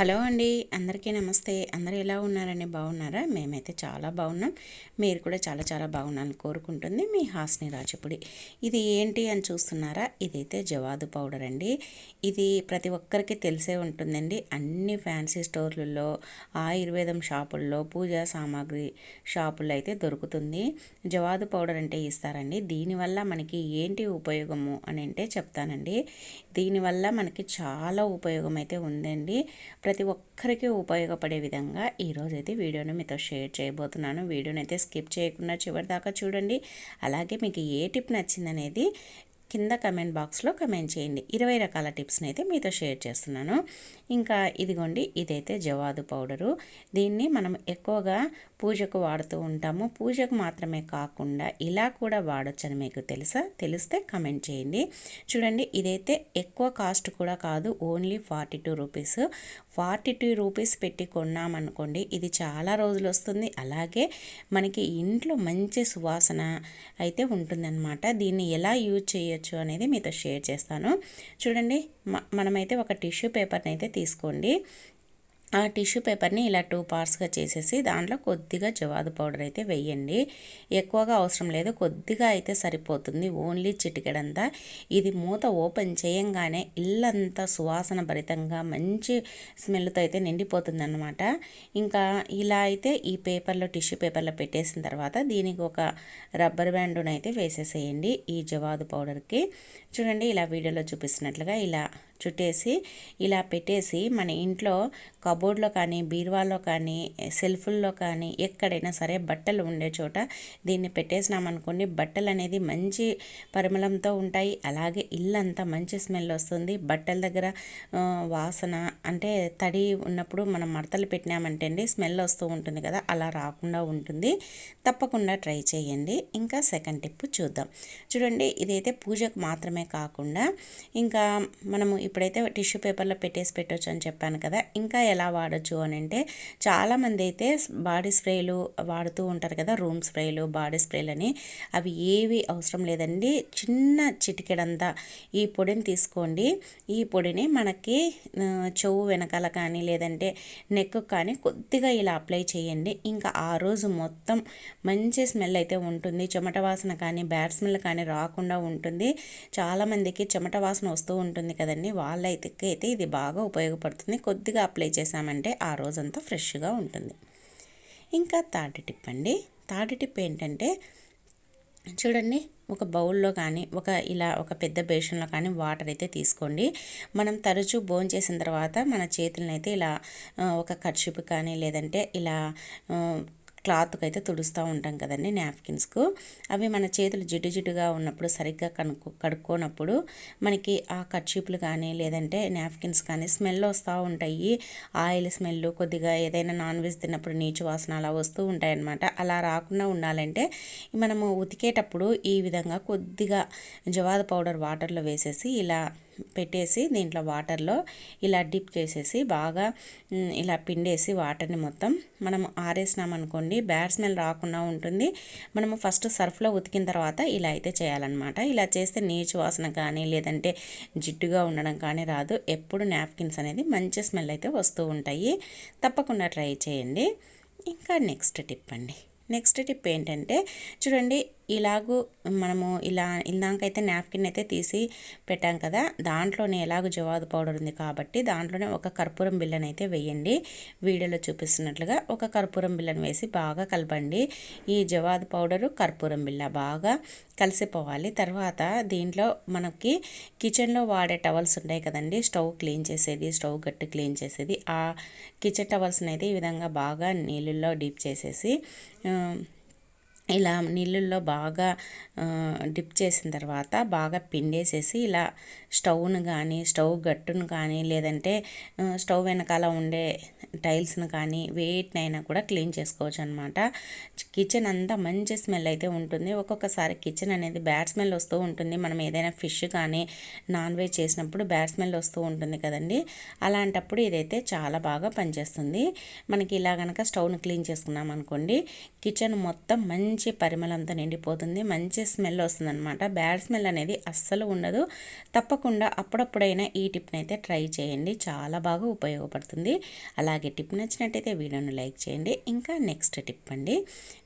Hello అండి అందరికీ నమస్తే. అందరు ఎలా ఉన్నారండి? బాగున్నారా? మేమైతే చాలా బాగున్నాం. మీరు కూడా చాలా చాలా బాగున్నాను కోరుకుంటుంది మీ హాస్ని రాజపుడి. ఇది ఏంటి అని చూస్తున్నారా? ఇదైతే జవాదు పౌడర్ అండి. ఇది ప్రతి ఒక్కరికి తెలిసే ఉంటుందండి. అన్ని ఫ్యాన్సీ స్టోర్లలో ఆయుర్వేదం షాపుల్లో పూజా సామాగ్రి షాపుల్లో అయితే దొరుకుతుంది. జవాదు పౌడర్ అంటే ఇస్తారండి. దీనివల్ల మనకి ఏంటి ఉపయోగము అని అంటే చెప్తానండి. దీనివల్ల మనకి చాలా ఉపయోగం అయితే ఉందండి. ప్రతి ఒక్కరికి ఉపయోగపడే విధంగా ఈరోజైతే వీడియోని మీతో షేర్ చేయబోతున్నాను. వీడియోని అయితే స్కిప్ చేయకుండా చివరి దాకా చూడండి. అలాగే మీకు ఏ టిప్ నచ్చిందనేది కింద కమెంట్ బాక్స్లో కమెంట్ చేయండి. ఇరవై రకాల టిప్స్ని అయితే మీతో షేర్ చేస్తున్నాను. ఇంకా ఇదిగోండి ఇదైతే జవాదు పౌడరు. దీన్ని మనం ఎక్కువగా పూజకు వాడుతూ ఉంటాము. పూజకు మాత్రమే కాకుండా ఇలా కూడా వాడొచ్చని మీకు తెలుసా? తెలిస్తే కమెంట్ చేయండి. చూడండి ఇదైతే ఎక్కువ కాస్ట్ కూడా కాదు only forty two rupees. Forty two rupees పెట్టి కొన్నామనుకోండి ఇది చాలా రోజులు వస్తుంది అలాగే మనకి ఇంట్లో మంచి సువాసన అయితే ఉంటుందన్నమాట. దీన్ని ఎలా యూజ్ చేయొచ్చు అనేది మీతో షేర్ చేస్తాను. చూడండి మనమైతే ఒక టిష్యూ పేపర్ని అయితే తీసుకోండి. ఆ టిష్యూ పేపర్ని ఇలా టూ పార్ట్స్గా చేసేసి దాంట్లో కొద్దిగా జవాదు పౌడర్ అయితే వేయండి. ఎక్కువగా అవసరం లేదు. కొద్దిగా అయితే సరిపోతుంది. ఓన్లీ చిటికెడంతా. ఇది మూత ఓపెన్ చేయంగానే ఇల్లంతా సువాసన భరితంగా మంచి స్మెల్తో అయితే నిండిపోతుంది అనమాట ఇంకా ఇలా అయితే ఈ పేపర్లో టిష్యూ పేపర్లో పెట్టేసిన తర్వాత దీనికి ఒక రబ్బర్ బ్యాండును అయితే వేసేసేయండి ఈ జవాదు పౌడర్కి. చూడండి ఇలా వీడియోలో చూపిస్తున్నట్లుగా ఇలా చుట్టేసి ఇలా పెట్టేసి మన ఇంట్లో కబోర్డ్లో కానీ బీరువాలో కానీ సెల్ఫుల్లో కానీ ఎక్కడైనా సరే బట్టలు ఉండే చోట దీన్ని పెట్టేసినామనుకోండి బట్టలు అనేది మంచి పరిమళంతో ఉంటాయి. అలాగే ఇల్లంతా మంచి స్మెల్ వస్తుంది. బట్టల దగ్గర వాసన అంటే తడి ఉన్నప్పుడు మనం మడతలు పెట్టినామంటే అండి స్మెల్ వస్తూ ఉంటుంది కదా అలా రాకుండా ఉంటుంది. తప్పకుండా ట్రై చేయండి. ఇంకా సెకండ్ టిప్ చూద్దాం. చూడండి ఇదైతే పూజకు మాత్రమే కాకుండా ఇంకా మనము ఇప్పుడైతే టిష్యూ పేపర్లో పెట్టేసి పెట్టొచ్చు అని చెప్పాను కదా. ఇంకా ఎలా వాడచ్చు అని అంటే చాలామంది అయితే బాడీ స్ప్రేలు వాడుతూ ఉంటారు కదా రూమ్ స్ప్రేలు బాడీ స్ప్రేలు అని అవి ఏవి అవసరం లేదండి. చిన్న చిటికెడంతా ఈ పొడిని తీసుకోండి. ఈ పొడిని మనకి చెవు వెనకాల కానీ లేదంటే నెక్ కానీ కొద్దిగా ఇలా అప్లై చేయండి. ఇంకా ఆ రోజు మొత్తం మంచి స్మెల్ అయితే ఉంటుంది. చెమట వాసన కానీ బ్యాడ్ స్మెల్ కానీ రాకుండా ఉంటుంది. చాలామందికి చెమట వాసన వస్తూ ఉంటుంది కదండి. వాళ్ళైతే అయితే ఇది బాగా ఉపయోగపడుతుంది. కొద్దిగా అప్లై చేసామంటే ఆ రోజంతా ఫ్రెష్గా ఉంటుంది. ఇంకా థర్డ్ టిప్ అండి. థర్డ్ టిప్ ఏంటంటే చూడండి ఒక బౌల్లో కానీ ఒక ఇలా ఒక పెద్ద బేషన్లో కానీ వాటర్ అయితే తీసుకోండి. మనం తరచూ బోన్ చేసిన తర్వాత మన చేతులను అయితే ఇలా ఒక కర్షిప్ కానీ లేదంటే ఇలా క్లాత్కి అయితే తుడుస్తూ ఉంటాం కదండి నాప్కిన్స్కు అవి మన చేతులు జిడ్డు జిడ్డుగా ఉన్నప్పుడు సరిగ్గా కనుక్కు కడుక్కోనప్పుడు మనకి ఆ కర్చీపులు కానీ లేదంటే నాప్కిన్స్ కానీ స్మెల్ వస్తూ ఉంటాయి. ఆయిల్ స్మెల్ కొద్దిగా ఏదైనా నాన్ వెజ్ తిన్నప్పుడు నీచు వాసన అలా వస్తూ ఉంటాయన్నమాట. అలా రాకుండా ఉండాలంటే మనము ఉతికేటప్పుడు ఈ విధంగా కొద్దిగా జవాద పౌడర్ వాటర్లో వేసేసి ఇలా పెట్టేసి దీంట్లో వాటర్లో ఇలా డిప్ చేసేసి బాగా ఇలా పిండేసి వాటర్ని మొత్తం మనం ఆరేసినామనుకోండి బ్యాడ్ స్మెల్ రాకుండా ఉంటుంది. మనము ఫస్ట్ సర్ఫ్లో ఉతికిన తర్వాత ఇలా అయితే చేయాలన్నమాట. ఇలా చేస్తే నీచు వాసన కానీ లేదంటే జిడ్డుగా ఉండడం కానీ రాదు. ఎప్పుడు నాప్కిన్స్ అనేది మంచి స్మెల్ అయితే వస్తూ ఉంటాయి. తప్పకుండా ట్రై చేయండి. ఇంకా నెక్స్ట్ టిప్ అండి. నెక్స్ట్ టిప్ ఏంటంటే చూడండి ఇలాగూ మనము ఇలా ఇందాకైతే నాప్కిన్ అయితే తీసి పెట్టాం కదా దాంట్లోనే ఎలాగో జవాదు పౌడర్ ఉంది కాబట్టి దాంట్లోనే ఒక కర్పూరం బిల్లను అయితే వేయండి. వీడియోలో చూపిస్తున్నట్లుగా ఒక కర్పూరం బిల్లను వేసి బాగా కలపండి. ఈ జవాదు పౌడరు కర్పూరం బిల్ల బాగా కలిసిపోవాలి. తర్వాత దీంట్లో మనకి కిచెన్లో వాడే టవల్స్ ఉంటాయి కదండి స్టవ్ క్లీన్ చేసేది స్టవ్ గట్టి క్లీన్ చేసేది. ఆ కిచెన్ టవల్స్ని అయితే ఈ విధంగా బాగా నీళ్ళల్లో డీప్ చేసేసి ఇలా నీళ్ళల్లో బాగా డిప్ చేసిన తర్వాత బాగా పిండేసేసి ఇలా స్టవ్ను కానీ స్టవ్ గట్టును కానీ లేదంటే స్టవ్ వెనకాల ఉండే టైల్స్ను కానీ వేటినైనా కూడా క్లీన్ చేసుకోవచ్చు అనమాట కిచెన్ అంతా మంచి స్మెల్ అయితే ఉంటుంది. ఒక్కొక్కసారి కిచెన్ అనేది బ్యాడ్ స్మెల్ వస్తూ ఉంటుంది. మనం ఏదైనా ఫిష్ కానీ నాన్ వెజ్ చేసినప్పుడు బ్యాడ్ స్మెల్ వస్తూ ఉంటుంది కదండి. అలాంటప్పుడు ఇదైతే చాలా బాగా పనిచేస్తుంది. మనకి ఇలా కనుక స్టవ్ను క్లీన్ చేసుకున్నాం అనుకోండి కిచెన్ మొత్తం మంచి పరిమళంతో నిండిపోతుంది. మంచి స్మెల్ వస్తుందన్నమాట బ్యాడ్ స్మెల్ అనేది అస్సలు ఉండదు. తప్పకుండా తప్పకుండా అప్పుడప్పుడైనా ఈ టిప్ని అయితే ట్రై చేయండి. చాలా బాగా ఉపయోగపడుతుంది. అలాగే టిప్ నచ్చినట్టయితే వీడియోను లైక్ చేయండి. ఇంకా నెక్స్ట్ టిప్ అండి.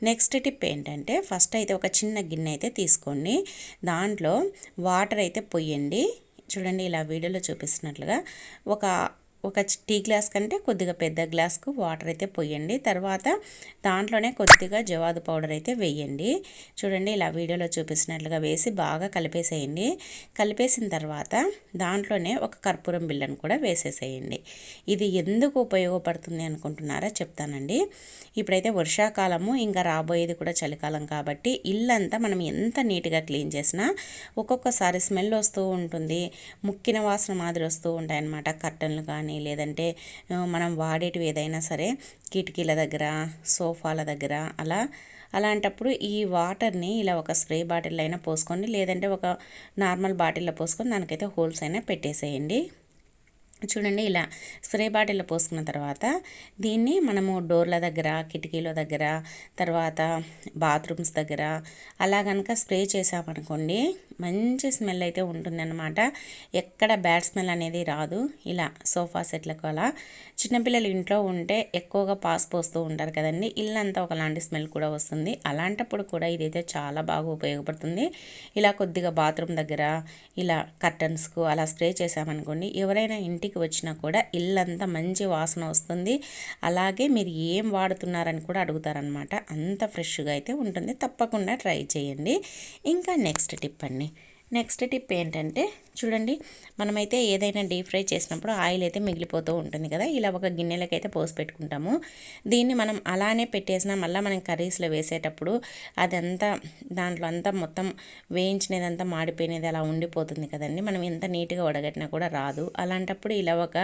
నెక్స్ట్ టిప్ ఏంటంటే ఫస్ట్ అయితే ఒక చిన్న గిన్నె అయితే తీసుకోండి. దాంట్లో వాటర్ అయితే పొయ్యండి. చూడండి ఇలా వీడియోలో చూపిస్తున్నట్లుగా ఒక ఒక టీ గ్లాస్ కంటే కొద్దిగా పెద్ద గ్లాస్కు వాటర్ అయితే పోయండి. తర్వాత దాంట్లోనే కొద్దిగా జవాదు పౌడర్ అయితే వేయండి. చూడండి ఇలా వీడియోలో చూపిస్తున్నట్లుగా వేసి బాగా కలిపేసేయండి. కలిపేసిన తర్వాత దాంట్లోనే ఒక కర్పూరం బిళ్ళను కూడా వేసేసేయండి. ఇది ఎందుకు ఉపయోగపడుతుంది అనుకుంటున్నారా చెప్తానండి. ఇప్పుడైతే వర్షాకాలము ఇంకా రాబోయేది కూడా చలికాలం కాబట్టి ఇల్లంతా మనం ఎంత నీట్గా క్లీన్ చేసినా ఒక్కొక్కసారి స్మెల్ వస్తూ ఉంటుంది. ముక్కిన వాసన మాదిరి వస్తూ ఉంటాయన్నమాట. కర్టన్లు కానీ కానీ లేదంటే మనం వాడేటివి ఏదైనా సరే కిటికీల దగ్గర సోఫాల దగ్గర అలా అలాంటప్పుడు ఈ వాటర్ని ఇలా ఒక స్ప్రే బాటిల్ అయినా పోసుకోండి లేదంటే ఒక నార్మల్ బాటిల్లో పోసుకొని దానికైతే హోల్స్ అయినా పెట్టేసేయండి. చూడండి ఇలా స్ప్రే బాటిల్లో పోసుకున్న తర్వాత దీన్ని మనము డోర్ల దగ్గర కిటికీల దగ్గర తర్వాత బాత్రూమ్స్ దగ్గర అలా కనుక స్ప్రే చేసామనుకోండి మంచి స్మెల్ అయితే ఉంటుందన్నమాట. ఎక్కడ బ్యాడ్ స్మెల్ అనేది రాదు. ఇలా సోఫా సెట్లకు అలా. చిన్నపిల్లలు ఇంట్లో ఉంటే ఎక్కువగా పాస్ పోస్తూ ఉంటారు కదండి. ఇల్లంతా ఒకలాంటి స్మెల్ కూడా వస్తుంది. అలాంటప్పుడు కూడా ఇదైతే చాలా బాగా ఉపయోగపడుతుంది. ఇలా కొద్దిగా బాత్రూమ్ దగ్గర ఇలా కర్టన్స్కు అలా స్ప్రే చేసామనుకోండి ఎవరైనా ఇంటికి వచ్చినా కూడా ఇల్లంతా మంచి వాసన వస్తుంది. అలాగే మీరు ఏం వాడుతున్నారని కూడా అడుగుతారనమాట అంత ఫ్రెష్గా అయితే ఉంటుంది. తప్పకుండా ట్రై చేయండి. ఇంకా నెక్స్ట్ టిప్ అండి. నెక్స్ట్ టిప్ ఏంటంటే చూడండి మనమైతే ఏదైనా డీప్ ఫ్రై చేసినప్పుడు ఆయిల్ అయితే మిగిలిపోతూ ఉంటుంది కదా ఇలా ఒక గిన్నెలకైతే పోసి పెట్టుకుంటాము. దీన్ని మనం అలానే పెట్టేసినా మళ్ళీ మనం కర్రీస్లో వేసేటప్పుడు అదంతా దాంట్లో అంతా మొత్తం వేయించినదంతా మాడిపోయినది అలా ఉండిపోతుంది కదండి. మనం ఎంత నీట్గా వడగట్టినా కూడా రాదు. అలాంటప్పుడు ఇలా ఒక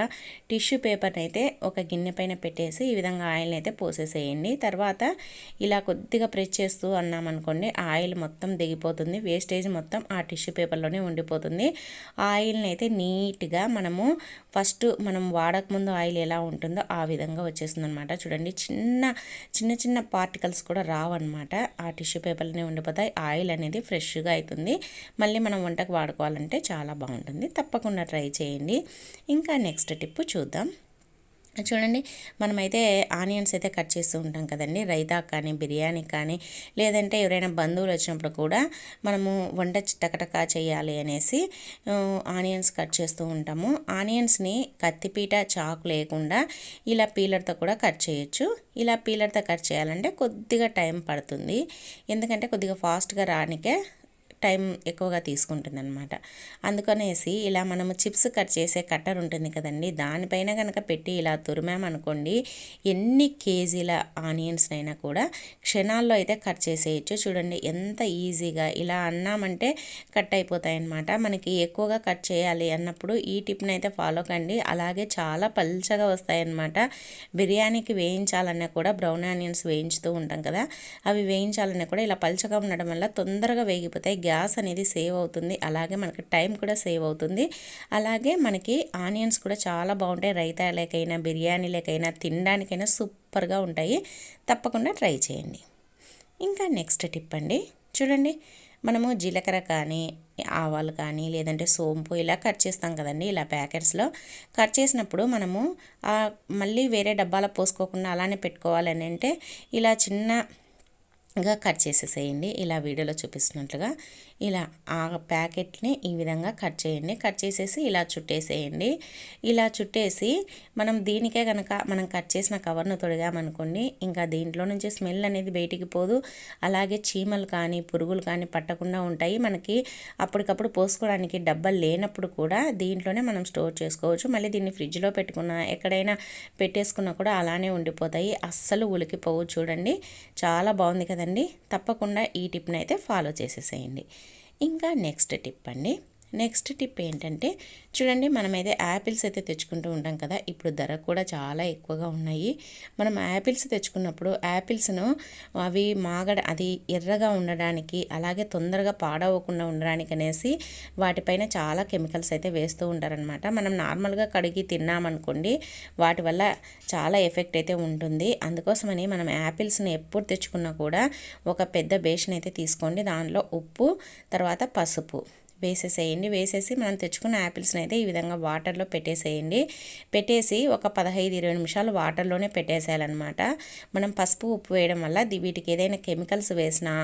టిష్యూ పేపర్ని అయితే ఒక గిన్నె పైన పెట్టేసి ఈ విధంగా ఆయిల్ని అయితే పోసేసేయండి. తర్వాత ఇలా కొద్దిగా ప్రెస్ చేస్తూ అన్నామనుకోండి ఆయిల్ మొత్తం దిగిపోతుంది వేస్టేజ్ మొత్తం ఆ టిష్యూ పేపర్లోనే ఉండిపోతుంది. ఆయిల్ని అయితే నీట్గా మనము ఫస్ట్ మనం వాడకముందు ఆయిల్ ఎలా ఉంటుందో ఆ విధంగా వచ్చేస్తుంది అనమాట చూడండి చిన్న చిన్న చిన్న పార్టికల్స్ కూడా రావన్నమాట. ఆ టిష్యూ పేపర్లోనే ఉండిపోతాయి. ఆయిల్ అనేది ఫ్రెష్గా అవుతుంది మళ్ళీ మనం వంటకు వాడుకోవాలంటే చాలా బాగుంటుంది. తప్పకుండా ట్రై చేయండి. ఇంకా నెక్స్ట్ టిప్ చూద్దాం. చూడండి మనమైతే ఆనియన్స్ అయితే కట్ చేస్తూ ఉంటాం కదండి. రైతా కానీ బిర్యానీ కానీ లేదంటే ఎవరైనా బంధువులు వచ్చినప్పుడు కూడా మనము వంట టకటకా చేయాలి అనేసి ఆనియన్స్ కట్ చేస్తూ ఉంటాము. ఆనియన్స్ని కత్తిపీట చాకు లేకుండా ఇలా పీలర్తో కూడా కట్ చేయొచ్చు. ఇలా పీలర్తో కట్ చేయాలంటే కొద్దిగా టైం పడుతుంది. ఎందుకంటే కొద్దిగా ఫాస్ట్గా రానికే టైం ఎక్కువగా తీసుకుంటుంది అనమాట అందుకనేసి ఇలా మనము చిప్స్ కట్ చేసే కట్టర్ ఉంటుంది కదండి దానిపైన కనుక పెట్టి ఇలా తురిమామనుకోండి ఎన్ని కేజీల ఆనియన్స్ అయినా కూడా క్షణాల్లో అయితే కట్ చేసేయచ్చు. చూడండి ఎంత ఈజీగా ఇలా అన్నామంటే కట్ అయిపోతాయనమాట మనకి ఎక్కువగా కట్ చేయాలి అన్నప్పుడు ఈ టిప్ని అయితే ఫాలో కండి. అలాగే చాలా పల్చగా వస్తాయన్నమాట. బిర్యానీకి వేయించాలన్నా కూడా బ్రౌన్ ఆనియన్స్ వేయించుతూ ఉంటాం కదా అవి వేయించాలన్నా కూడా ఇలా పల్చగా ఉండడం వల్ల తొందరగా వేగిపోతాయి గ్యాస్ అనేది సేవ్ అవుతుంది. అలాగే మనకి టైం కూడా సేవ్ అవుతుంది. అలాగే మనకి ఆనియన్స్ కూడా చాలా బాగుంటాయి. రైతాలకైనా బిర్యానీలకైనా తినడానికైనా సూపర్గా ఉంటాయి. తప్పకుండా ట్రై చేయండి. ఇంకా నెక్స్ట్ టిప్ అండి. చూడండి మనము జీలకర్ర కానీ ఆవాలు కానీ లేదంటే సోంపు ఇలా కట్ చేస్తాం కదండి ఇలా ప్యాకెట్స్లో. కట్ చేసినప్పుడు మనము మళ్ళీ వేరే డబ్బాలో పోసుకోకుండా అలానే పెట్టుకోవాలని అంటే ఇలా చిన్న గా కట్ చేసేసేయండి. ఇలా వీడియోలో చూపిస్తున్నట్లుగా ఇలా ఆ ప్యాకెట్ని ఈ విధంగా కట్ చేయండి. కట్ చేసేసి ఇలా చుట్టేసేయండి. ఇలా చుట్టేసి మనం దీనికే కనుక మనం కట్ చేసిన కవర్ను తొడిగామనుకోండి ఇంకా దీంట్లో నుంచి స్మెల్ అనేది బయటికి పోదు. అలాగే చీమలు కానీ పురుగులు కానీ పట్టకుండా ఉంటాయి. మనకి అప్పటికప్పుడు పోసుకోవడానికి డబ్బా లేనప్పుడు కూడా దీంట్లోనే మనం స్టోర్ చేసుకోవచ్చు. మళ్ళీ దీన్ని ఫ్రిడ్జ్లో పెట్టుకున్న ఎక్కడైనా పెట్టేసుకున్నా కూడా అలానే ఉండిపోతాయి. అస్సలు ఉలికిపోవు. చూడండి చాలా బాగుంది కదండి? తప్పకుండా ఈ టిప్ని అయితే ఫాలో చేసేసేయండి. ఇంకా నెక్స్ట్ టిప్ అండి నెక్స్ట్ టిప్ ఏంటంటే చూడండి మనమైతే యాపిల్స్ అయితే తెచ్చుకుంటూ ఉంటాం కదా ఇప్పుడు ధర కూడా చాలా ఎక్కువగా ఉన్నాయి. మనం యాపిల్స్ తెచ్చుకున్నప్పుడు యాపిల్స్ను అవి మాగడ అది ఎర్రగా ఉండడానికి అలాగే తొందరగా పాడవకుండా ఉండడానికి అనేసి వాటిపైన చాలా కెమికల్స్ అయితే వేస్తూ ఉంటారనమాట మనం నార్మల్గా కడిగి తిన్నామనుకోండి వాటి వల్ల చాలా ఎఫెక్ట్ అయితే ఉంటుంది. అందుకోసమని మనం యాపిల్స్ని ఎప్పుడు తెచ్చుకున్నా కూడా ఒక పెద్ద బేషన్ అయితే తీసుకోండి. దానిలో ఉప్పు తర్వాత పసుపు. వేసేసేయండి. వేసేసి మనం తెచ్చుకున్న యాపిల్స్ని అయితే ఈ విధంగా వాటర్లో పెట్టేసేయండి. పెట్టేసి ఒక పదహైదు ఇరవై నిమిషాలు వాటర్లోనే పెట్టేసేయాలన్నమాట. మనం పసుపు ఉప్పు వేయడం వల్ల వీటికి ఏదైనా కెమికల్స్ వేసినా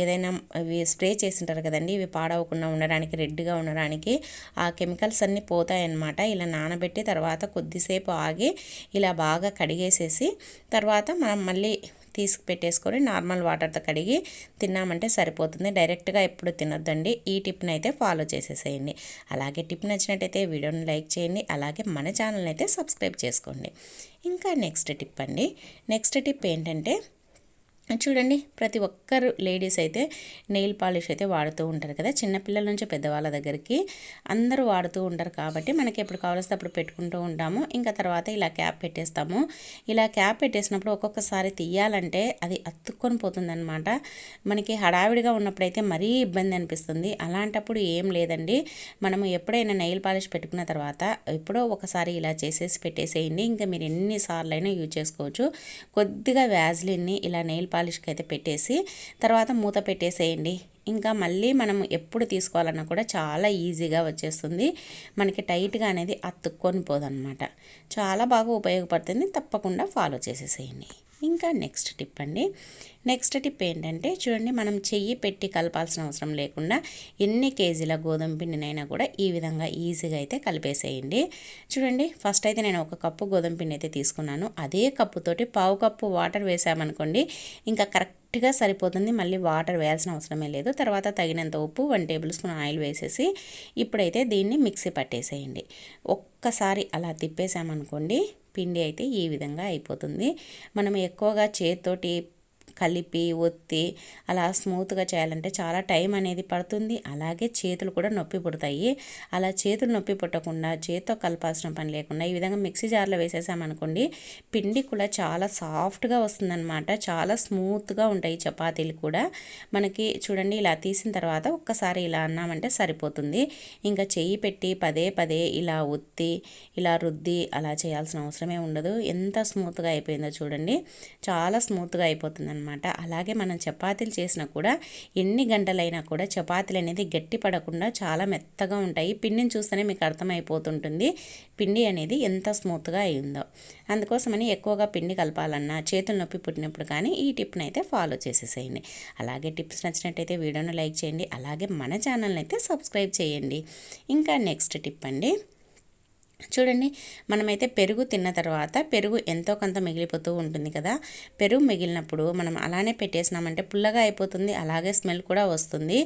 ఏదైనా అవి స్ప్రే చేసింటారు కదండి ఇవి పాడవకుండా ఉండడానికి రెడ్గా ఉండడానికి ఆ కెమికల్స్ అన్నీ పోతాయన్నమాట. ఇలా నానబెట్టి తర్వాత కొద్దిసేపు ఆగి ఇలా బాగా కడిగేసేసి తర్వాత మనం మళ్ళీ తీసుకు పెట్టేసుకొని నార్మల్ వాటర్తో కడిగి తిన్నామంటే సరిపోతుంది. డైరెక్ట్గా ఎప్పుడు తినొద్దండి. ఈ టిప్ని అయితే ఫాలో చేసేసేయండి. అలాగే టిప్ నచ్చినట్టయితే వీడియోని లైక్ చేయండి. అలాగే మన ఛానల్ని అయితే సబ్స్క్రైబ్ చేసుకోండి. ఇంకా నెక్స్ట్ టిప్ అండి. నెక్స్ట్ టిప్ ఏంటంటే చూడండి ప్రతి ఒక్కరు లేడీస్ అయితే నెయిల్ పాలిష్ అయితే వాడుతూ ఉంటారు కదా. చిన్నపిల్లల నుంచి పెద్దవాళ్ళ దగ్గరికి అందరూ వాడుతూ ఉంటారు కాబట్టి మనకి ఎప్పుడు కావాల్సి అప్పుడు పెట్టుకుంటూ ఉంటాము. ఇంకా తర్వాత ఇలా క్యాప్ పెట్టేస్తాము. ఇలా క్యాప్ పెట్టేసినప్పుడు ఒక్కొక్కసారి తీయాలంటే అది అతుక్కొని పోతుందనమాట మనకి హడావిడిగా ఉన్నప్పుడైతే మరీ ఇబ్బంది అనిపిస్తుంది. అలాంటప్పుడు ఏం లేదండి. మనము ఎప్పుడైనా నెయిల్ పాలిష్ పెట్టుకున్న తర్వాత ఎప్పుడో ఒకసారి ఇలా చేసేసి పెట్టేసేయండి. ఇంకా మీరు ఎన్నిసార్లు అయినా యూజ్ చేసుకోవచ్చు. కొద్దిగా వ్యాజ్లిన్ని ఇలా నెయిల్ పాలిష్కి అయితే పెట్టేసి తర్వాత మూత పెట్టేసేయండి. ఇంకా మళ్ళీ మనం ఎప్పుడు తీసుకోవాలన్నా కూడా చాలా ఈజీగా వచ్చేస్తుంది. మనకి టైట్గా అనేది అతుక్కొని పోదనమాట చాలా బాగా ఉపయోగపడుతుంది. తప్పకుండా ఫాలో చేసేసేయండి. ఇంకా నెక్స్ట్ టిప్ అండి. నెక్స్ట్ టిప్ ఏంటంటే చూడండి మనం చెయ్యి పెట్టి కలపాల్సిన అవసరం లేకుండా ఎన్ని కేజీల గోధుమ పిండినైనా కూడా ఈ విధంగా ఈజీగా అయితే కలిపేసేయండి. చూడండి ఫస్ట్ అయితే నేను ఒక కప్పు గోధుమ పిండి అయితే తీసుకున్నాను. అదే కప్పుతోటి పావు కప్పు వాటర్ వేసామనుకోండి ఇంకా కరెక్ట్ కరెక్ట్గా సరిపోతుంది. మళ్ళీ వాటర్ వేయాల్సిన అవసరమే లేదు. తర్వాత తగినంత ఉప్పు వన్ టేబుల్ స్పూన్ ఆయిల్ వేసేసి ఇప్పుడైతే దీన్ని మిక్సీ పట్టేసేయండి. ఒక్కసారి అలా తిప్పేసామనుకోండి పిండి అయితే ఈ విధంగా అయిపోతుంది. మనం ఎక్కువగా చేతితోటి కలిపి ఒత్తి అలా స్మూత్గా చేయాలంటే చాలా టైం అనేది పడుతుంది. అలాగే చేతులు కూడా నొప్పి పుడతాయి. అలా చేతులు నొప్పి పుట్టకుండా చేతితో కలపాల్సిన పని లేకుండా ఈ విధంగా మిక్సీ జార్లో వేసేసామనుకోండి పిండి కూడా చాలా సాఫ్ట్గా వస్తుందన్నమాట. చాలా స్మూత్గా ఉంటాయి చపాతీలు కూడా. మనకి చూడండి ఇలా తీసిన తర్వాత ఒక్కసారి ఇలా అన్నామంటే సరిపోతుంది. ఇంకా చెయ్యి పెట్టి పదే పదే ఇలా ఒత్తి ఇలా రుద్ది అలా చేయాల్సిన అవసరమే ఉండదు. ఎంత స్మూత్గా అయిపోయిందో చూడండి. చాలా స్మూత్గా అయిపోతుంది అనమాట. అలాగే మనం చపాతీలు చేసినా కూడా ఎన్ని గంటలైనా కూడా చపాతీలు అనేది గట్టి పడకుండా చాలా మెత్తగా ఉంటాయి. పిండిని చూస్తేనే మీకు అర్థమైపోతుంటుంది పిండి అనేది ఎంత స్మూత్గా అయిందో. అందుకోసమని ఎక్కువగా పిండి కలపాలన్నా చేతులు నొప్పి పుట్టినప్పుడు కానీ ఈ టిప్ని అయితే ఫాలో చేసేసేయండి. అలాగే టిప్స్ నచ్చినట్టయితే వీడియోను లైక్ చేయండి. అలాగే మన ఛానల్ని అయితే సబ్స్క్రైబ్ చేయండి. ఇంకా నెక్స్ట్ టిప్ అండి. చూడండి మనమైతే పెరుగు తిన్న తర్వాత పెరుగు ఎంతో కొంత మిగిలిపోతూ ఉంటుంది కదా. పెరుగు మిగిలినప్పుడు మనం అలానే పెట్టేసినామంటే పుల్లగా అయిపోతుంది అలాగే స్మెల్ కూడా వస్తుంది.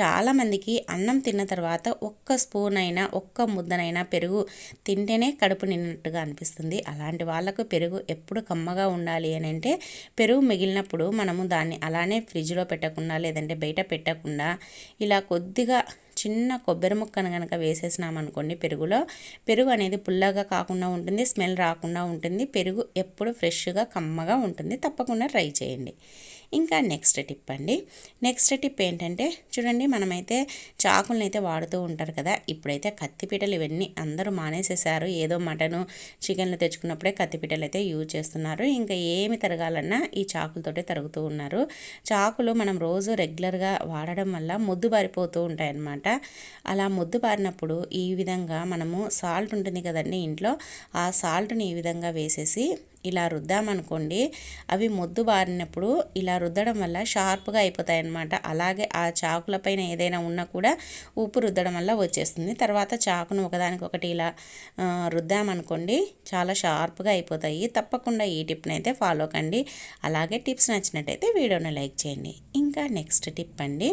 చాలామందికి అన్నం తిన్న తర్వాత ఒక్క స్పూన్ అయినా ఒక్క ముద్దనైనా పెరుగు తింటేనే కడుపు నిన్నట్టుగా అనిపిస్తుంది. అలాంటి వాళ్ళకు పెరుగు ఎప్పుడు కమ్మగా ఉండాలి అని అంటే పెరుగు మిగిలినప్పుడు మనము దాన్ని అలానే ఫ్రిడ్జ్లో పెట్టకుండా లేదంటే బయట పెట్టకుండా ఇలా కొద్దిగా చిన్న కొబ్బరి ముక్కను కనుక వేసేసినామనుకోండి పెరుగులో పెరుగు అనేది పుల్లగా కాకుండా ఉంటుంది స్మెల్ రాకుండా ఉంటుంది పెరుగు ఎప్పుడు ఫ్రెష్గా కమ్మగా ఉంటుంది తప్పకుండా ట్రై చేయండి. ఇంకా నెక్స్ట్ టిప్ అండి. నెక్స్ట్ టిప్ ఏంటంటే చూడండి మనమైతే చాకులను అయితే వాడుతూ ఉంటారు కదా ఇప్పుడైతే కత్తిపీటలు ఇవన్నీ అందరూ మానేసేసారు ఏదో మటను చికెన్లు తెచ్చుకున్నప్పుడే కత్తిపీటలు అయితే యూజ్ చేస్తున్నారు. ఇంకా ఏమి తరగాలన్నా ఈ చాకులతోటే తరుగుతూ ఉన్నారు. చాకులు మనం రోజు రెగ్యులర్గా వాడడం వల్ల ముద్దు బారిపోతూ ఉంటాయన్నమాట. అనమాట. అలా ముద్దు పారినప్పుడు ఈ విధంగా మనము సాల్ట్ ఉంటుంది కదండి ఇంట్లో ఆ సాల్ట్ని ఈ విధంగా వేసేసి ఇలా రుద్దామనుకోండి అవి మొద్దు బారినప్పుడు ఇలా రుద్దడం వల్ల షార్ప్గా అయిపోతాయి అన్నమాట అలాగే ఆ చాకుల పైన ఏదైనా ఉన్నా కూడా ఉప్పు రుద్దడం వల్ల వచ్చేస్తుంది. తర్వాత చాకును ఒకదానికొకటి ఇలా రుద్దామనుకోండి చాలా షార్ప్గా అయిపోతాయి. తప్పకుండా ఈ టిప్ని అయితే ఫాలో కండి. అలాగే టిప్స్ నచ్చినట్టయితే వీడియోని లైక్ చేయండి. ఇంకా నెక్స్ట్ టిప్ అండి.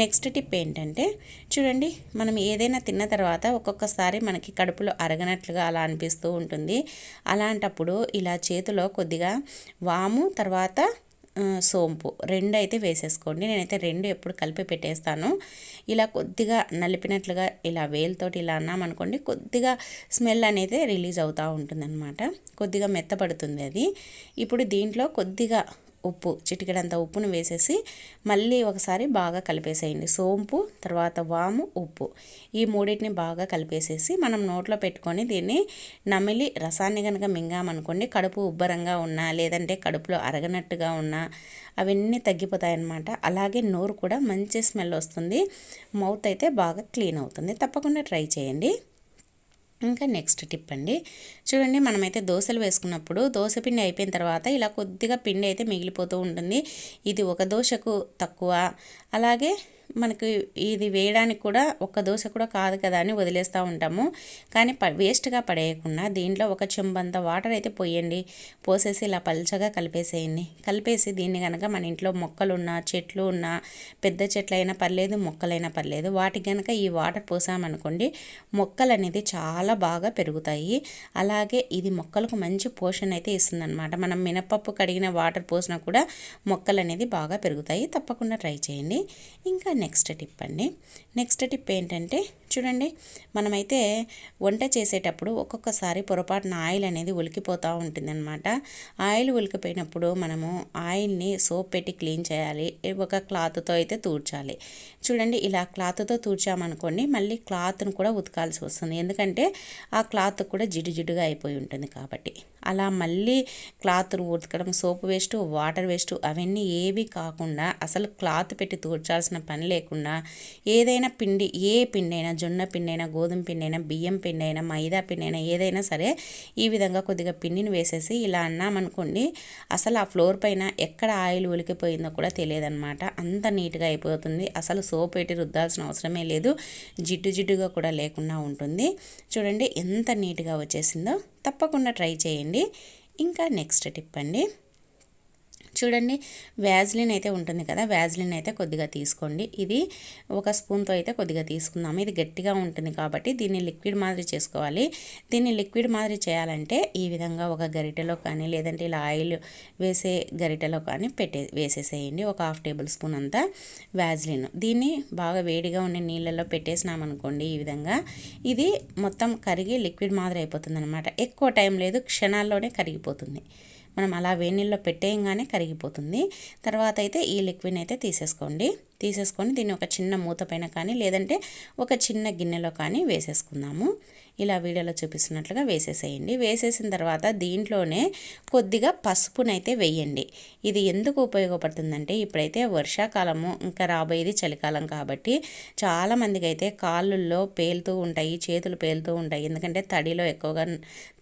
నెక్స్ట్ టిప్ ఏంటంటే చూడండి మనం ఏదైనా తిన్న తర్వాత ఒక్కొక్కసారి మనకి కడుపులో అరగనట్లుగా అలా అనిపిస్తూ ఉంటుంది. అలాంటప్పుడు ఇలా చేతిలో కొద్దిగా వాము తర్వాత సోంపు. రెండు అయితే వేసేసుకోండి. నేనైతే రెండు ఎప్పుడు కలిపి పెట్టేస్తాను. ఇలా కొద్దిగా నలిపినట్లుగా ఇలా వేలుతోటి ఇలా అన్నామనుకోండి కొద్దిగా స్మెల్ అనేది రిలీజ్ అవుతూ ఉంటుందన్నమాట. కొద్దిగా మెత్తపడుతుంది అది. ఇప్పుడు దీంట్లో కొద్దిగా ఉప్పు చిటికెడంత ఉప్పును వేసేసి మళ్ళీ ఒకసారి బాగా కలిపేసేయండి. సోంపు తర్వాత వాము ఉప్పు. ఈ మూడింటిని బాగా కలిపేసేసి మనం నోట్లో పెట్టుకొని దీన్ని నమిలి రసాన్ని కనుక మింగామనుకోండి కడుపు ఉబ్బరంగా ఉన్నా లేదంటే కడుపులో అరగనట్టుగా ఉన్నా అవన్నీ తగ్గిపోతాయన్నమాట. అలాగే నోరు కూడా మంచి స్మెల్ వస్తుంది. మౌత్ అయితే బాగా క్లీన్ అవుతుంది. తప్పకుండా ట్రై చేయండి. ఇంకా నెక్స్ట్ టిప్ అండి. చూడండి మనమైతే దోశలు వేసుకున్నప్పుడు దోశ పిండి అయిపోయిన తర్వాత ఇలా కొద్దిగా పిండి అయితే మిగిలిపోతూ ఉంటుంది. ఇది ఒక దోశకు తక్కువ. అలాగే మనకి ఇది వేయడానికి కూడా ఒక్క దోశ కూడా కాదు కదా అని వదిలేస్తూ ఉంటాము. కానీ ప వేస్ట్గా పడేయకుండా దీంట్లో ఒక చెంబంత వాటర్ అయితే పోయండి. పోసేసి ఇలా పల్చగా కలిపేసేయండి. కలిపేసి దీన్ని కనుక మన ఇంట్లో మొక్కలు ఉన్నా చెట్లు ఉన్నా పెద్ద చెట్లు అయినా పర్లేదు మొక్కలైనా పర్లేదు వాటికి కనుక ఈ వాటర్ పోసామనుకోండి మొక్కలు అనేది చాలా బాగా పెరుగుతాయి. అలాగే ఇది మొక్కలకు మంచి పోషణ అయితే ఇస్తుందన్నమాట. మనం మినపప్పు కడిగిన వాటర్ పోసినా కూడా మొక్కలు అనేది బాగా పెరుగుతాయి. తప్పకుండా ట్రై చేయండి. ఇంకా నెక్స్ట్ టిప్ అండి. నెక్స్ట్ టిప్ ఏంటంటే చూడండి మనమైతే వంట చేసేటప్పుడు ఒక్కొక్కసారి పొరపాటున ఆయిల్ అనేది ఉలికిపోతూ ఉంటుందన్నమాట. ఆయిల్ ఉలికిపోయినప్పుడు మనము ఆయిల్ని సోప్ పెట్టి క్లీన్ చేయాలి. ఒక క్లాత్తో అయితే తూడ్చాలి. చూడండి ఇలా క్లాత్తో తూడ్చామనుకోండి మళ్ళీ క్లాత్ను కూడా ఉతకాల్సి వస్తుంది. ఎందుకంటే ఆ క్లాత్ కూడా జిడ్డు జిడ్డుగా అయిపోయి ఉంటుంది కాబట్టి. అలా మళ్ళీ క్లాత్ను ఉతకడం సోప్ వేస్ట్ వాటర్ వేస్ట్ అవన్నీ ఏవి కాకుండా అసలు క్లాత్ పెట్టి తూడ్చాల్సిన పని లేకుండా ఏదైనా పిండి ఏ పిండి అయినా జొన్న పిండైనా గోధుమ పిండి అయినా బియ్యం పిండి అయినా మైదా పిండి అయినా ఏదైనా సరే ఈ విధంగా కొద్దిగా పిండిని వేసేసి ఇలా అన్నామనుకోండి అసలు ఆ ఫ్లోర్ పైన ఎక్కడ ఆయిల్ ఉలికిపోయిందో కూడా తెలియదన్నమాట. అంత నీట్గా అయిపోతుంది. అసలు సోప్ పెట్టి రుద్దాల్సిన అవసరమే లేదు. జిడ్డు జిడ్డుగా కూడా లేకుండా ఉంటుంది. చూడండి ఎంత నీట్గా వచ్చేసిందో. తప్పకుండా ట్రై చేయండి. ఇంకా నెక్స్ట్ టిప్ అండి. చూడండి వ్యాజ్లిన్ అయితే ఉంటుంది కదా వ్యాజ్లిన్ అయితే కొద్దిగా తీసుకోండి. ఇది ఒక స్పూన్తో అయితే కొద్దిగా తీసుకుందాం ఇది గట్టిగా ఉంటుంది కాబట్టి దీన్ని లిక్విడ్ మాదిరి చేసుకోవాలి. దీన్ని లిక్విడ్ మాదిరి చేయాలంటే ఈ విధంగా ఒక గరిటెలో కానీ లేదంటే ఇలా ఆయిల్ వేసే గరిటెలో కానీ పెట్టే వేసేసేయండి. ఒక హాఫ్ టేబుల్ స్పూన్ అంతా వ్యాజ్లిన్ దీన్ని బాగా వేడిగా ఉండే నీళ్ళల్లో పెట్టేసినామనుకోండి ఈ విధంగా. ఇది మొత్తం కరిగి లిక్విడ్ మాదిరి అయిపోతుంది అనమాట ఎక్కువ టైం లేదు క్షణాల్లోనే కరిగిపోతుంది. మనం అలా వేడినీళ్ళలో పెట్టేయంగానే కరిగిపోతుంది. తర్వాత అయితే ఈ లిక్విడ్ అయితే తీసేసుకోండి. తీసేసుకొని దీన్ని ఒక చిన్న మూత పైన కానీ లేదంటే ఒక చిన్న గిన్నెలో కానీ వేసేసుకుందాము. ఇలా వీడియోలో చూపిస్తున్నట్లుగా వేసేసేయండి. వేసేసిన తర్వాత దీంట్లోనే కొద్దిగా పసుపునైతే వేయండి. ఇది ఎందుకు ఉపయోగపడుతుందంటే ఇప్పుడైతే వర్షాకాలము ఇంకా రాబోయేది చలికాలం కాబట్టి చాలామందికి అయితే కాళ్ళల్లో పేలుతూ ఉంటాయి చేతులు పేలుతూ ఉంటాయి. ఎందుకంటే తడిలో ఎక్కువగా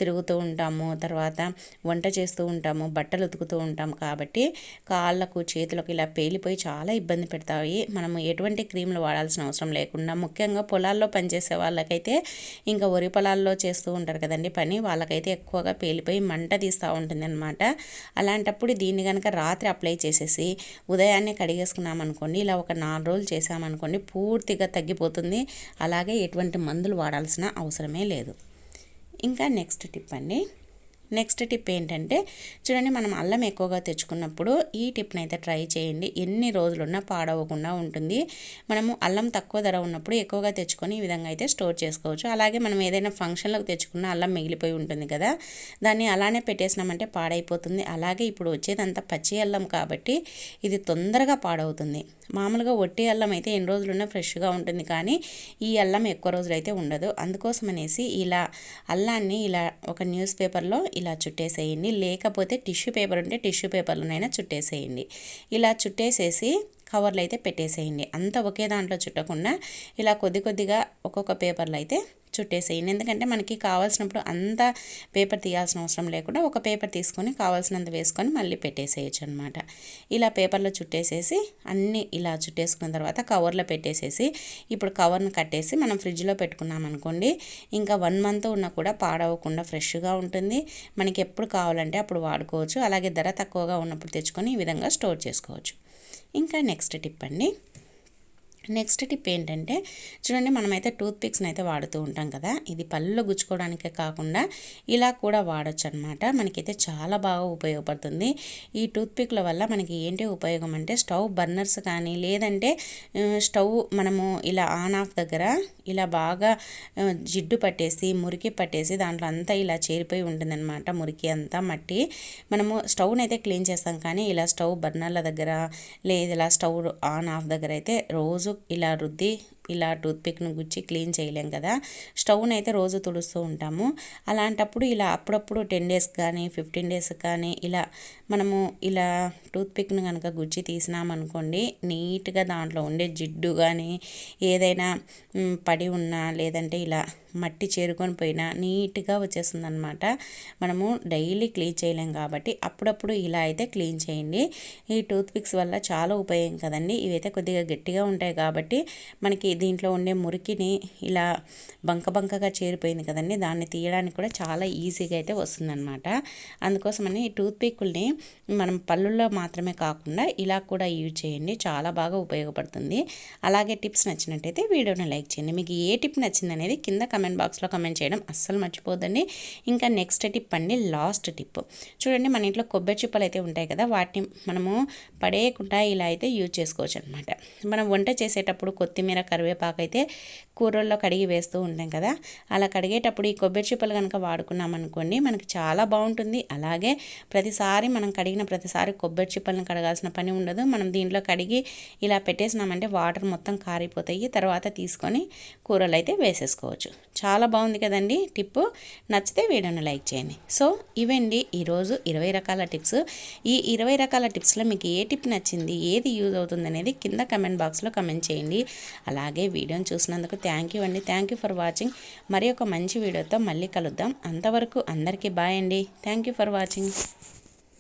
తిరుగుతూ ఉంటాము తర్వాత వంట చేస్తూ ఉంటాము బట్టలు ఉతుకుతూ ఉంటాము కాబట్టి కాళ్ళకు చేతులకు ఇలా పేలిపోయి చాలా ఇబ్బంది పెడతాయి మనము ఎటువంటి క్రీములు వాడాల్సిన అవసరం లేకుండా ముఖ్యంగా పొలాల్లో పనిచేసే వాళ్ళకైతే ఇంకా వరి వరి పొలాల్లో చేస్తూ ఉంటారు కదండి పని వాళ్ళకైతే ఎక్కువగా పేలిపోయి మంట తీస్తూ ఉంటుంది అనమాట అలాంటప్పుడు దీన్ని కనుక రాత్రి అప్లై చేసేసి ఉదయాన్నే కడిగేసుకున్నాం అనుకోండి ఇలా ఒక నాలుగు రోజులు చేసామనుకోండి పూర్తిగా తగ్గిపోతుంది. అలాగే ఎటువంటి మందులు వాడాల్సిన అవసరమే లేదు. ఇంకా నెక్స్ట్ టిప్ అండి. నెక్స్ట్ టిప్ ఏంటంటే చూడండి మనం అల్లం ఎక్కువగా తెచ్చుకున్నప్పుడు ఈ టిప్ని అయితే ట్రై చేయండి. ఎన్ని రోజులున్నా పాడవకుండా ఉంటుంది. మనము అల్లం తక్కువ ధర ఉన్నప్పుడు ఎక్కువగా తెచ్చుకొని ఈ విధంగా అయితే స్టోర్ చేసుకోవచ్చు. అలాగే మనం ఏదైనా ఫంక్షన్లకు తెచ్చుకున్న అల్లం మిగిలిపోయి ఉంటుంది కదా దాన్ని అలానే పెట్టేసినామంటే పాడైపోతుంది. అలాగే ఇప్పుడు వచ్చేదంతా పచ్చి అల్లం కాబట్టి ఇది తొందరగా పాడవుతుంది. మామూలుగా ఒట్టి అల్లం అయితే ఎన్ని రోజులున్నా ఫ్రెష్గా ఉంటుంది కానీ ఈ అల్లం ఎక్కువ రోజులు అయితే ఉండదు. అందుకోసం అనేసి ఇలా అల్లాన్ని ఇలా ఒక న్యూస్ పేపర్లో ఇలా చుట్టేసేయండి. లేకపోతే టిష్యూ పేపర్ ఉంటే టిష్యూ పేపర్లోనైనా చుట్టేసేయండి. ఇలా చుట్టేసేసి కవర్లు అయితే పెట్టేసేయండి. అంత ఒకే దాంట్లో చుట్టకుండా ఇలా కొద్ది కొద్దిగా ఒక్కొక్క పేపర్లు అయితే చుట్టేసేయండి. ఎందుకంటే మనకి కావాల్సినప్పుడు అంత పేపర్ తీయాల్సిన అవసరం లేకుండా ఒక పేపర్ తీసుకొని కావాల్సినంత వేసుకొని మళ్ళీ పెట్టేసేయచ్చు అనమాట ఇలా పేపర్లో చుట్టేసేసి అన్నీ ఇలా చుట్టేసుకున్న తర్వాత కవర్లో పెట్టేసేసి ఇప్పుడు కవర్ను కట్టేసి మనం ఫ్రిడ్జ్లో పెట్టుకున్నాం అనుకోండి ఇంకా వన్ మంత్ ఉన్నా కూడా పాడవకుండా ఫ్రెష్గా ఉంటుంది. మనకి ఎప్పుడు కావాలంటే అప్పుడు వాడుకోవచ్చు. అలాగే ధర తక్కువగా ఉన్నప్పుడు తెచ్చుకొని ఈ విధంగా స్టోర్ చేసుకోవచ్చు. ఇంకా నెక్స్ట్ టిప్ అండి. నెక్స్ట్ టిప్ ఏంటంటే చూడండి మనమైతే టూత్ పిక్స్ని అయితే వాడుతూ ఉంటాం కదా ఇది పళ్ళు గుచ్చుకోవడానికే కాకుండా ఇలా కూడా వాడచ్చు అనమాట మనకైతే చాలా బాగా ఉపయోగపడుతుంది. ఈ టూత్ పిక్ల వల్ల మనకి ఏంటి ఉపయోగం అంటే స్టవ్ బర్నర్స్ కానీ లేదంటే స్టవ్ మనము ఇలా ఆన్ ఆఫ్ దగ్గర ఇలా బాగా జిడ్డు పట్టేసి మురికి పట్టేసి దాంట్లో అంతా ఇలా చేరిపోయి ఉంటుందన్నమాట మురికి అంతా మట్టి. మనము స్టవ్ని అయితే క్లీన్ చేస్తాం కానీ ఇలా స్టవ్ బర్నర్ల దగ్గర లేదు ఇలా స్టవ్ ఆన్ ఆఫ్ దగ్గర అయితే రోజు ఇలా రుద్ది ఇలా టూత్పిక్ను గుచ్చి క్లీన్ చేయలేం కదా. స్టవ్ని అయితే రోజు తుడుస్తూ ఉంటాము. అలాంటప్పుడు ఇలా అప్పుడప్పుడు టెన్ డేస్ కానీ ఫిఫ్టీన్ డేస్ కానీ ఇలా మనము ఇలా టూత్పిక్ను కనుక గుచ్చి తీసినామనుకోండి నీట్గా దాంట్లో ఉండే జిడ్డు కానీ ఏదైనా పడి ఉన్నా లేదంటే ఇలా మట్టి చేరుకొని పోయినా నీట్గా వచ్చేస్తుంది అనమాట మనము డైలీ క్లీన్ చేయలేం కాబట్టి అప్పుడప్పుడు ఇలా అయితే క్లీన్ చేయండి. ఈ టూత్పిక్స్ వల్ల చాలా ఉపయోగం కదండి. ఇవైతే కొద్దిగా గట్టిగా ఉంటాయి కాబట్టి మనకి దీంట్లో ఉండే మురికిని ఇలా బంక బంకగా చేరిపోయింది కదండి. దాన్ని తీయడానికి కూడా చాలా ఈజీగా అయితే వస్తుందన్నమాట. అందుకోసమని ఈ టూత్పిక్ని మనం పళ్ళుల్లో మాత్రమే కాకుండా ఇలా కూడా యూజ్ చేయండి. చాలా బాగా ఉపయోగపడుతుంది. అలాగే టిప్స్ నచ్చినట్టయితే వీడియోని లైక్ చేయండి. మీకు ఏ టిప్ నచ్చింది అనేది కింద కమెంట్ బాక్స్లో కమెంట్ చేయడం అస్సలు మర్చిపోద్దండి. ఇంకా నెక్స్ట్ టిప్ అండి లాస్ట్ టిప్. చూడండి మన ఇంట్లో కొబ్బరి చిప్పలు అయితే ఉంటాయి కదా వాటిని మనము పడేయకుండా ఇలా అయితే యూజ్ చేసుకోవచ్చు అనమాట మనం వంట చేసేటప్పుడు కొత్తిమీర కరివేపాకు అయితే కూరల్లో కడిగి వేస్తూ ఉంటాం కదా. అలా కడిగేటప్పుడు ఈ కొబ్బరి చిప్పలు కనుక వాడుకున్నాం అనుకోండి మనకి చాలా బాగుంటుంది. అలాగే ప్రతిసారి మనం కడిగిన ప్రతిసారి కొబ్బరి చిప్పలను కడగాల్సిన పని ఉండదు. మనం దీంట్లో కడిగి ఇలా పెట్టేసినామంటే వాటర్ మొత్తం కారిపోతాయి. తర్వాత తీసుకొని కూరలు అయితే వేసేసుకోవచ్చు. చాలా బాగుంది కదండి టిప్పు. నచ్చితే వీడియోను లైక్ చేయండి. సో ఇవండి ఈరోజు ఇరవై రకాల టిప్స్. ఈ ఇరవై రకాల టిప్స్లో మీకు ఏ టిప్ నచ్చింది ఏది యూజ్ అవుతుంది అనేది కింద కమెంట్ బాక్స్లో కమెంట్ చేయండి. అలాగే వీడియోని చూసినందుకు థ్యాంక్ యూ అండి. థ్యాంక్ యూ ఫర్ వాచింగ్ మరి ఒక మంచి వీడియోతో మళ్ళీ కలుద్దాం. అంతవరకు అందరికీ బాయ్ అండి. Thank you for watching